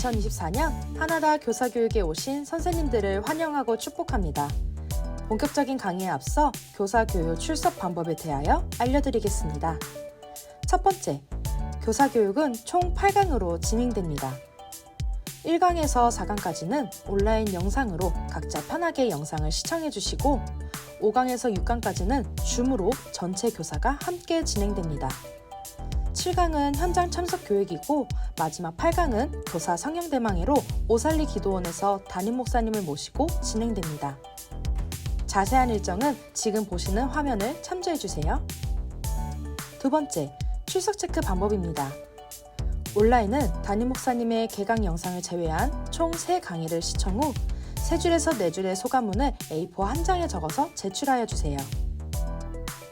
할렐루야 2024년 하나다 교사 교육에 오신 선생님들을 환영하고 축복합니다. 본격적인 강의에 앞서 교사 교육 출석 방법에 대하여 알려드리겠습니다. 첫 번째, 교사 교육은 총 8강으로 진행됩니다. 1강에서 4강까지는 온라인 영상으로 각자 편하게 영상을 시청해 주시고 5강에서 6강까지는 줌으로 전체 교사가 함께 진행됩니다. 7강은 현장 참석 교육이고 마지막 8강은 교사 성형대망회로 오살리 기도원에서 담임 목사님을 모시고 진행됩니다. 자세한 일정은 지금 보시는 화면을 참조해 주세요. 두 번째, 출석 체크 방법입니다. 온라인은 담임 목사님의 개강 영상을 제외한 총 3강의를 시청 후 3줄에서 4줄의 소감문을 A4 한 장에 적어서 제출하여 주세요.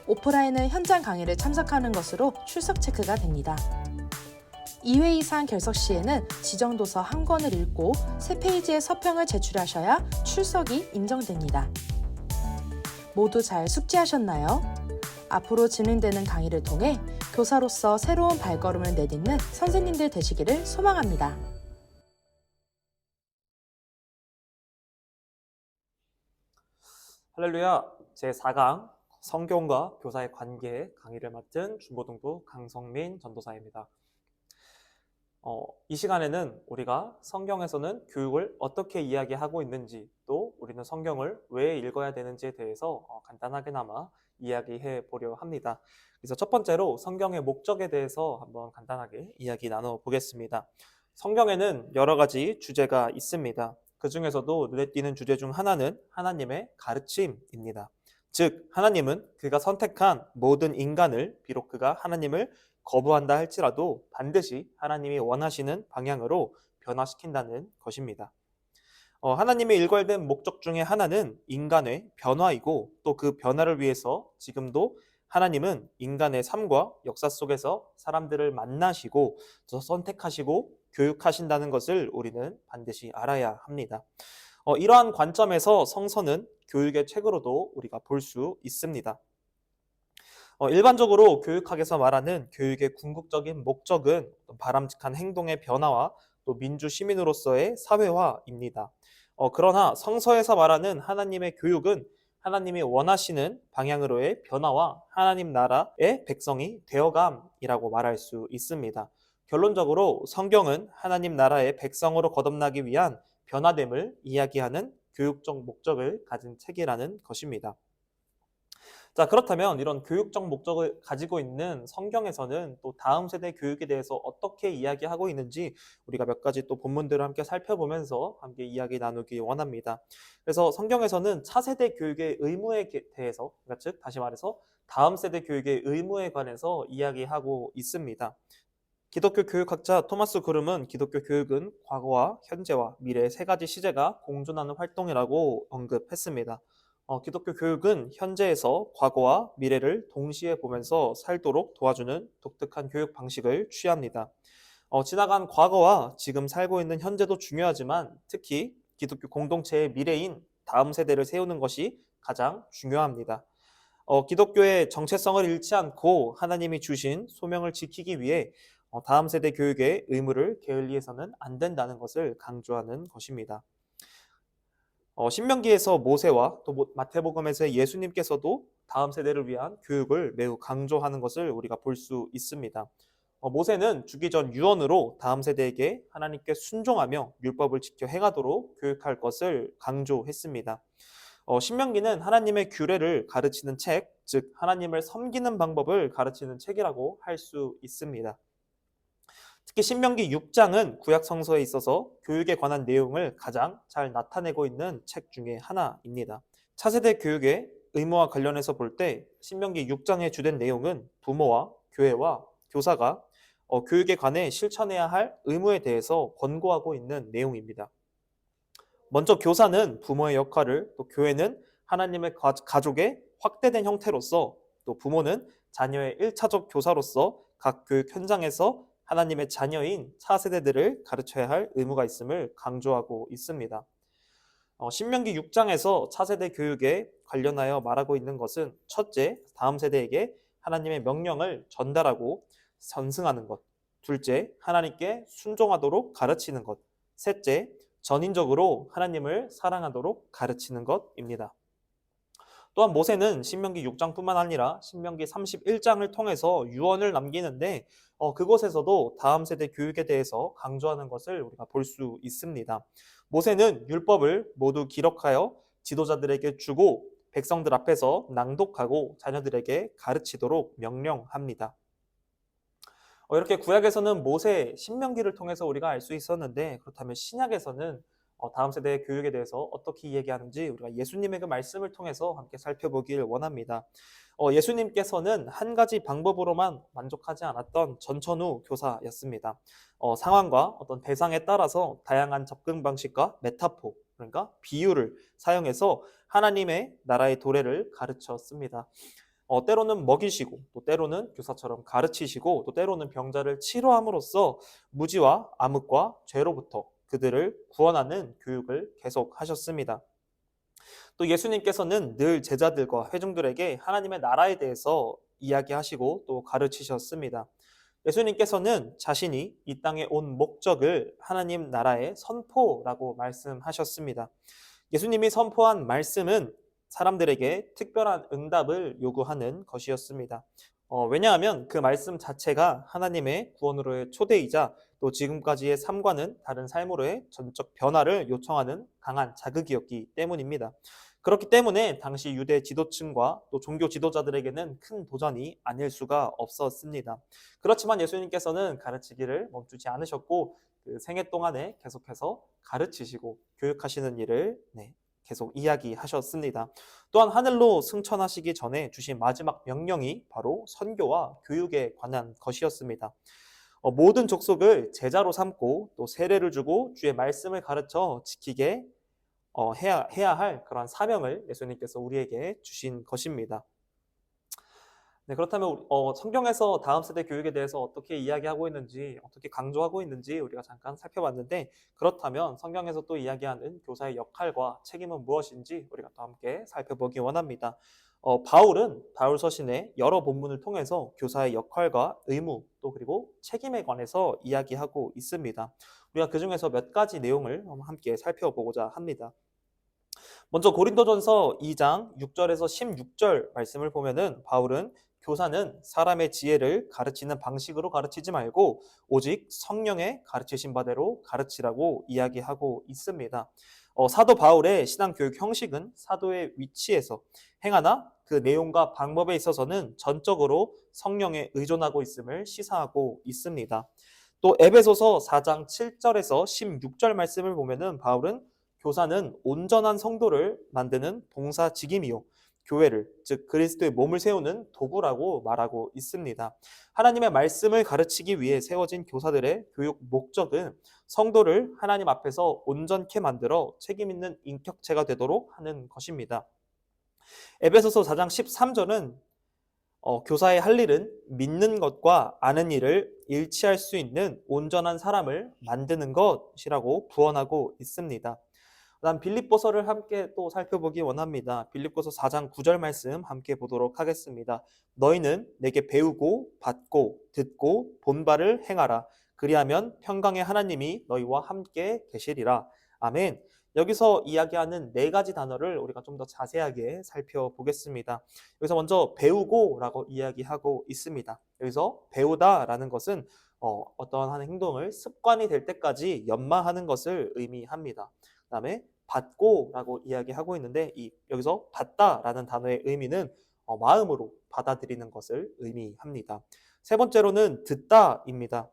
오프라인은 현장 강의를 참석하는 것으로 출석 체크가 됩니다. 2회 이상 결석 시에는 지정 도서 한 권을 읽고 3페이지의 서평을 제출하셔야 출석이 인정됩니다. 모두 잘 숙지하셨나요? 앞으로 진행되는 강의를 통해 교사로서 새로운 발걸음을 내딛는 선생님들 되시기를 소망합니다. 할렐루야 제4강 성경과 교사의 관계 강의를 맡은 중고등부 강성민 전도사입니다. 어, 이 시간에는 우리가 성경에서는 교육을 어떻게 이야기하고 있는지 또 우리는 성경을 왜 읽어야 되는지에 대해서 어, 간단하게나마 이야기해 보려 합니다. 그래서 첫 번째로 성경의 목적에 대해서 한번 간단하게 이야기 나눠 보겠습니다. 성경에는 여러 가지 주제가 있습니다. 그 중에서도 눈에 띄는 주제 중 하나는 하나님의 가르침입니다. 즉, 하나님은 그가 선택한 모든 인간을 비록 그가 하나님을 거부한다 할지라도 반드시 하나님이 원하시는 방향으로 변화시킨다는 것입니다. 어, 하나님의 일괄된 목적 중에 하나는 인간의 변화이고 또 그 변화를 위해서 지금도 하나님은 인간의 삶과 역사 속에서 사람들을 만나시고 또 선택하시고 교육하신다는 것을 우리는 반드시 알아야 합니다. 어, 이러한 관점에서 성서는 교육의 책으로도 우리가 볼 수 있습니다. 어, 일반적으로 교육학에서 말하는 교육의 궁극적인 목적은 바람직한 행동의 변화와 또 민주 시민으로서의 사회화입니다. 어, 그러나 성서에서 말하는 하나님의 교육은 하나님이 원하시는 방향으로의 변화와 하나님 나라의 백성이 되어감이라고 말할 수 있습니다. 결론적으로 성경은 하나님 나라의 백성으로 거듭나기 위한 변화됨을 이야기하는 교육적 목적을 가진 책이라는 것입니다. 자, 그렇다면 이런 교육적 목적을 가지고 있는 성경에서는 또 다음 세대 교육에 대해서 어떻게 이야기하고 있는지 우리가 몇 가지 또 본문들을 함께 살펴보면서 함께 이야기 나누기 원합니다. 그래서 성경에서는 차세대 교육의 의무에 대해서, 그러니까 즉, 다시 말해서 다음 세대 교육의 의무에 관해서 이야기하고 있습니다. 기독교 교육학자 토마스 그름은 기독교 교육은 과거와 현재와 미래의 세 가지 시제가 공존하는 활동이라고 언급했습니다. 어, 기독교 교육은 현재에서 과거와 미래를 동시에 보면서 살도록 도와주는 독특한 교육 방식을 취합니다. 어, 지나간 과거와 지금 살고 있는 현재도 중요하지만 특히 기독교 공동체의 미래인 다음 세대를 세우는 것이 가장 중요합니다. 어, 기독교의 정체성을 잃지 않고 하나님이 주신 소명을 지키기 위해 어, 다음 세대 교육의 의무를 게을리해서는 안 된다는 것을 강조하는 것입니다. 어, 신명기에서 모세와 또 마태복음에서 예수님께서도 다음 세대를 위한 교육을 매우 강조하는 것을 우리가 볼 수 있습니다. 어, 모세는 주기 전 유언으로 다음 세대에게 하나님께 순종하며 율법을 지켜 행하도록 교육할 것을 강조했습니다. 어, 신명기는 하나님의 규례를 가르치는 책, 즉 하나님을 섬기는 방법을 가르치는 책이라고 할 수 있습니다. 특히 신명기 6장은 구약 성서에 있어서 교육에 관한 내용을 가장 잘 나타내고 있는 책 중에 하나입니다. 차세대 교육의 의무와 관련해서 볼 때 신명기 6장의 주된 내용은 부모와 교회와 교사가 어, 교육에 관해 실천해야 할 의무에 대해서 권고하고 있는 내용입니다. 먼저 교사는 부모의 역할을 또 교회는 하나님의 가족의 확대된 형태로서 또 부모는 자녀의 1차적 교사로서 각 교육 현장에서 하나님의 자녀인 차세대들을 가르쳐야 할 의무가 있음을 강조하고 있습니다. 어, 신명기 6장에서 차세대 교육에 관련하여 말하고 있는 것은 첫째, 다음 세대에게 하나님의 명령을 전달하고 전승하는 것. 둘째, 하나님께 순종하도록 가르치는 것. 셋째, 전인적으로 하나님을 사랑하도록 가르치는 것입니다. 또한 모세는 신명기 6장뿐만 아니라 신명기 31장을 통해서 유언을 남기는데 어, 그곳에서도 다음 세대 교육에 대해서 강조하는 것을 우리가 볼 수 있습니다. 모세는 율법을 모두 기록하여 지도자들에게 주고 백성들 앞에서 낭독하고 자녀들에게 가르치도록 명령합니다. 어, 이렇게 구약에서는 모세 신명기를 통해서 우리가 알 수 있었는데 그렇다면 신약에서는 어, 다음 세대의 교육에 대해서 어떻게 이야기하는지 우리가 예수님의 그 말씀을 통해서 함께 살펴보길 원합니다. 어, 예수님께서는 한 가지 방법으로만 만족하지 않았던 전천후 교사였습니다. 어, 상황과 어떤 대상에 따라서 다양한 접근 방식과 메타포, 그러니까 비유를 사용해서 하나님의 나라의 도래를 가르쳤습니다. 어, 때로는 먹이시고 또 때로는 교사처럼 가르치시고 또 때로는 병자를 치료함으로써 무지와 암흑과 죄로부터 그들을 구원하는 교육을 계속 하셨습니다. 또 예수님께서는 늘 제자들과 회중들에게 하나님의 나라에 대해서 이야기하시고 또 가르치셨습니다. 예수님께서는 자신이 이 땅에 온 목적을 하나님 나라의 선포라고 말씀하셨습니다. 예수님이 선포한 말씀은 사람들에게 특별한 응답을 요구하는 것이었습니다. 어, 왜냐하면 그 말씀 자체가 하나님의 구원으로의 초대이자 또 지금까지의 삶과는 다른 삶으로의 전적 변화를 요청하는 강한 자극이었기 때문입니다. 그렇기 때문에 당시 유대 지도층과 또 종교 지도자들에게는 큰 도전이 아닐 수가 없었습니다. 그렇지만 예수님께서는 가르치기를 멈추지 않으셨고 그 생애 동안에 계속해서 가르치시고 교육하시는 일을 네, 계속 이야기하셨습니다. 또한 하늘로 승천하시기 전에 주신 마지막 명령이 바로 선교와 교육에 관한 것이었습니다. 어, 모든 족속을 제자로 삼고 또 세례를 주고 주의 말씀을 가르쳐 지키게 어, 해야, 해야 할 그러한 사명을 예수님께서 우리에게 주신 것입니다. 네, 그렇다면 어, 성경에서 다음 세대 교육에 대해서 어떻게 이야기하고 있는지, 어떻게 강조하고 있는지 우리가 잠깐 살펴봤는데, 그렇다면 성경에서 또 이야기하는 교사의 역할과 책임은 무엇인지 우리가 또 함께 살펴보기 원합니다. 어, 바울은 바울 서신의 여러 본문을 통해서 교사의 역할과 의무 또 그리고 책임에 관해서 이야기하고 있습니다. 우리가 그 중에서 몇 가지 내용을 함께 살펴보고자 합니다. 먼저 고린도전서 2장 6절에서 16절 말씀을 보면은 바울은 교사는 사람의 지혜를 가르치는 방식으로 가르치지 말고 오직 성령의 가르치신 바대로 가르치라고 이야기하고 있습니다. 어, 사도 바울의 신앙 교육 형식은 사도의 위치에서 행하나 그 내용과 방법에 있어서는 전적으로 성령에 의존하고 있음을 시사하고 있습니다. 또 에베소서 4장 7절에서 16절 말씀을 보면은 바울은 교사는 온전한 성도를 만드는 동사직임이요 교회를 즉 그리스도의 몸을 세우는 도구라고 말하고 있습니다. 하나님의 말씀을 가르치기 위해 세워진 교사들의 교육 목적은 성도를 하나님 앞에서 온전케 만들어 책임 있는 인격체가 되도록 하는 것입니다. 에베소서 4장 13절은 어, 교사의 할 일은 믿는 것과 아는 일을 일치할 수 있는 온전한 사람을 만드는 것이라고 구원하고 있습니다. 그다음 빌립보서를 함께 또 살펴보기 원합니다. 빌립보서 4장 9절 말씀 함께 보도록 하겠습니다. 너희는 내게 배우고 받고 듣고 본바를 행하라. 그리하면 평강의 하나님이 너희와 함께 계시리라. 아멘. 여기서 이야기하는 네 가지 단어를 우리가 좀 더 자세하게 살펴보겠습니다. 여기서 먼저 배우고라고 이야기하고 있습니다. 여기서 배우다라는 것은 어, 하는 행동을 습관이 될 때까지 연마하는 것을 의미합니다. 그다음에 받고라고 이야기하고 있는데 이 여기서 받다라는 단어의 의미는 어, 마음으로 받아들이는 것을 의미합니다. 세 번째로는 듣다입니다.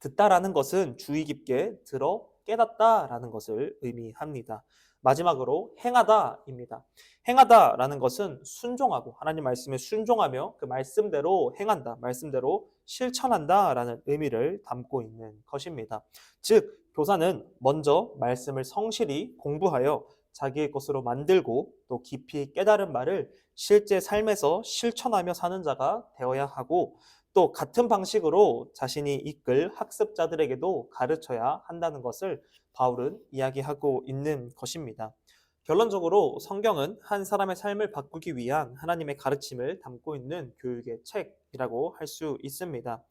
듣다라는 것은 주의 깊게 들어 깨닫다라는 것을 의미합니다. 마지막으로 행하다입니다. 행하다라는 것은 순종하고 하나님 말씀에 순종하며 그 말씀대로 행한다, 말씀대로 실천한다라는 의미를 담고 있는 것입니다. 즉 교사는 먼저 말씀을 성실히 공부하여 자기의 것으로 만들고 또 깊이 깨달은 말을 실제 삶에서 실천하며 사는 자가 되어야 하고 또 같은 방식으로 자신이 이끌 학습자들에게도 가르쳐야 한다는 것을 바울은 이야기하고 있는 것입니다. 결론적으로 성경은 한 사람의 삶을 바꾸기 위한 하나님의 가르침을 담고 있는 교육의 책이라고 할 수 있습니다.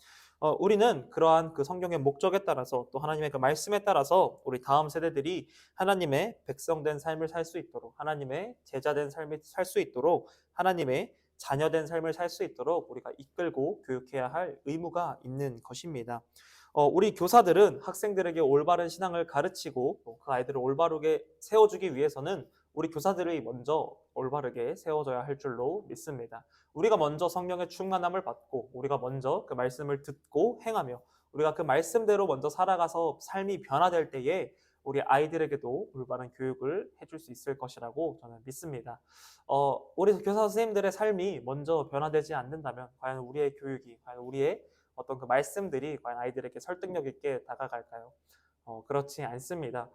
어, 우리는 그러한 그 성경의 목적에 따라서 또 하나님의 그 말씀에 따라서 우리 다음 세대들이 하나님의 백성된 삶을 살 수 있도록 하나님의 제자된 삶을 살 수 있도록 하나님의 자녀된 삶을 살 수 있도록 우리가 이끌고 교육해야 할 의무가 있는 것입니다. 어, 우리 교사들은 학생들에게 올바른 신앙을 가르치고 또그 아이들을 올바르게 세워주기 위해서는 우리 교사들이 먼저 올바르게 세워져야 할 줄로 믿습니다. 우리가 먼저 성령의 충만함을 받고 우리가 먼저 그 말씀을 듣고 행하며 우리가 그 말씀대로 먼저 살아가서 삶이 변화될 때에 우리 아이들에게도 올바른 교육을 해줄 수 있을 것이라고 저는 믿습니다. 어, 우리 교사 선생님들의 삶이 먼저 변화되지 않는다면 과연 우리의 교육이, 과연 우리의 어떤 그 말씀들이 과연 아이들에게 설득력 있게 다가갈까요? 어, 그렇지 않습니다.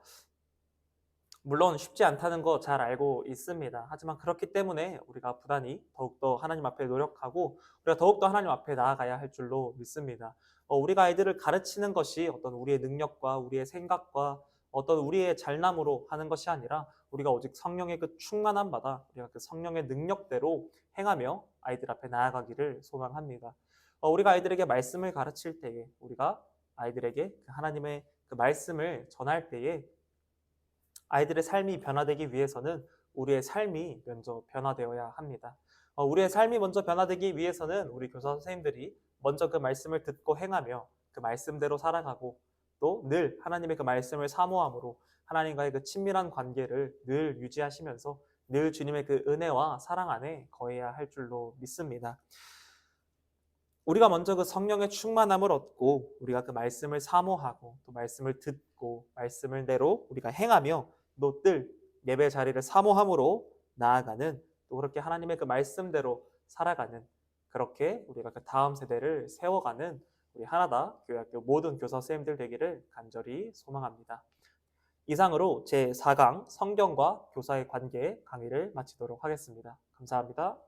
물론 쉽지 않다는 거 잘 알고 있습니다. 하지만 그렇기 때문에 우리가 부단히 더욱더 하나님 앞에 노력하고 우리가 더욱더 하나님 앞에 나아가야 할 줄로 믿습니다. 어, 우리가 아이들을 가르치는 것이 어떤 우리의 능력과 우리의 생각과 어떤 우리의 잘남으로 하는 것이 아니라 우리가 오직 성령의 그 충만함 받아 우리가 그 성령의 능력대로 행하며 아이들 앞에 나아가기를 소망합니다. 어, 우리가 아이들에게 말씀을 가르칠 때에 우리가 아이들에게 그 하나님의 그 말씀을 전할 때에 아이들의 삶이 변화되기 위해서는 우리의 삶이 먼저 변화되어야 합니다. 어, 우리의 삶이 먼저 변화되기 위해서는 우리 교사 선생님들이 먼저 그 말씀을 듣고 행하며 그 말씀대로 살아가고 또 늘 하나님의 그 말씀을 사모함으로 하나님과의 그 친밀한 관계를 늘 유지하시면서 늘 주님의 그 은혜와 사랑 안에 거해야 할 줄로 믿습니다. 우리가 먼저 그 성령의 충만함을 얻고 우리가 그 말씀을 사모하고 또 말씀을 듣고 말씀을 대로 우리가 행하며 또 늘 예배 자리를 사모함으로 나아가는 또 그렇게 하나님의 그 말씀대로 살아가는 그렇게 우리가 그 다음 세대를 세워가는 우리 하나다 교회학교 모든 교사 선생님들 되기를 간절히 소망합니다. 이상으로 제 4강 성경과 교사의 관계 강의를 마치도록 하겠습니다. 감사합니다.